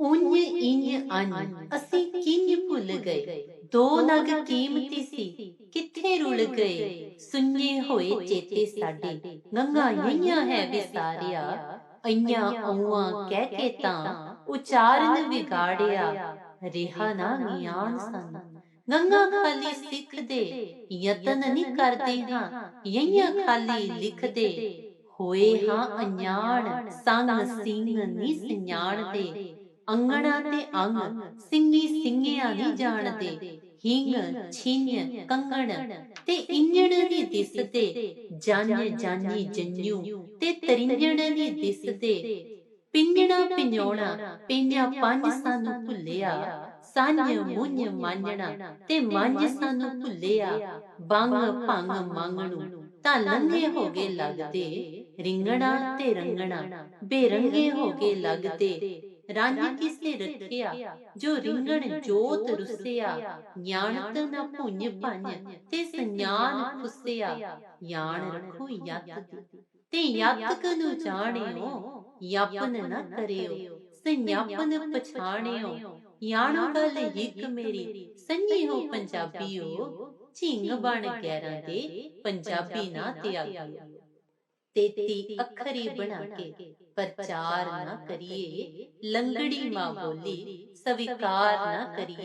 ਉੰਜ ਇੰਜ ਅੰਜ ਅਸੀਂ ਕਿੰਜ ਭੁੱਲ ਗਏ ਦੋ ਨਗ ਕੀਮਤੀ ਸੀ ਕਿੱਥੇ ਰੁਲ ਗਏ ਸੁੰਨੇ ਹੋਏ ਚੇਤੇ ਸਾਡੇ ਗੰਗਾ ਯਈਆਂ ਹੈ ਵਿਸਾਰਿਆ ਅਈਆਂ ਔਆਂ ਕਹਿ ਕੇ ਤਾਂ ਉਚਾਰਨ ਵਿਗਾੜਿਆ ਰਿਹਾ ਨਾ ਗਿਆਨ ਸਨ ਗੰਗਾ ਖਾਲੀ ਸਿੱਖਦੇ ਯਤਨ ਨਹੀਂ ਕਰਦੇ ਹਾਂ ਯਈਆਂ ਖਾਲੀ ਲਿਖਦੇ ਹੋਏ ਹਾਂ ਅਣਜਾਣ ਸੰਗ ਸਿੰਘ ਨਹੀਂ ਸਿਆਣਦੇ ਅੰਗਣਾ ਤੇ ਅੰਗ ਸਿੰਘੀ ਸਿੰਘਿਆ ਨਹੀਂ ਜਾਣਦੇ ਹਿੰਗ ਛਿੰਨ ਕੰਗਣ ਤੇ ਇੰਜਣ ਨਹੀਂ ਦਿਸਦੇ ਜੰਨ ਜਾਨੀ ਜੰਨੂ ਤੇ ਤਰਿੰਜਣ ਨਹੀਂ ਦਿਸਦੇ ਪਿੰਜਣਾ ਪਿੰਜੋਣਾ ਪਿੰਜਾ ਪੰਜ ਸਾਨੂੰ ਭੁੱਲਿਆ ਸੰਜ ਮੁੰਝ ਮਾਂਜਣਾ ਤੇ ਮੰਝ ਸਾਨੂੰ ਭੁੱਲਿਆ ਬੰਗ ਭੰਗ ਮੰਗਣੂ ਤਾਂ ਲੰਘੇ ਹੋ ਗਏ ਲੱਗਦੇ ਰਿੰਗਣਾ ਤੇ ਰੰਗਣਾ ਬੇਰੰਗੇ ਹੋ ਗਏ ਲੱਗਦੇ ਰੰਗ ਕਿਸੇ ਰੱਖਿਆ ਜੋ ਰਿੰਗਣ ਜੋਤ ਰੁੱਸਿਆ ਗਿਆਨਤ ਨਾ ਭੁੰਜ ਭੰਜ ਤੇ ਸੰඥਾਨ ਖੁੱਸਿਆ ਗਿਆਨ ਰੱਖੋ ਯਤ ਤੇ ਯਤਕ ਨੂੰ ਜਾਣਿਓ ਯਪਨ ਨਾ ਕਰਿਓ ਸੰਯਪਨ ਪਛਾਣਿਓ। ਯਾਣੋ ਗੱਲ ਇੱਕ ਮੇਰੀ ਸੰਜੀ ਹੋ ਪੰਜਾਬੀਓ ਝਿੰਗ ਬਣ ਗੈਰਾਂ ਦੇ ਪੰਜਾਬੀ ਨਾ ਤਿਆਗਿਓ। ਤੇਤੀ ਅੱਖਰੀ ਬਣਾ ਕੇ ਪ੍ਰਚਾਰ ਨਾ ਕਰੀਏ ਲੰਗੜੀ ਮਾਂ ਬੋਲੀ ਸਵੀਕਾਰ ਨਾ ਕਰੀਏ।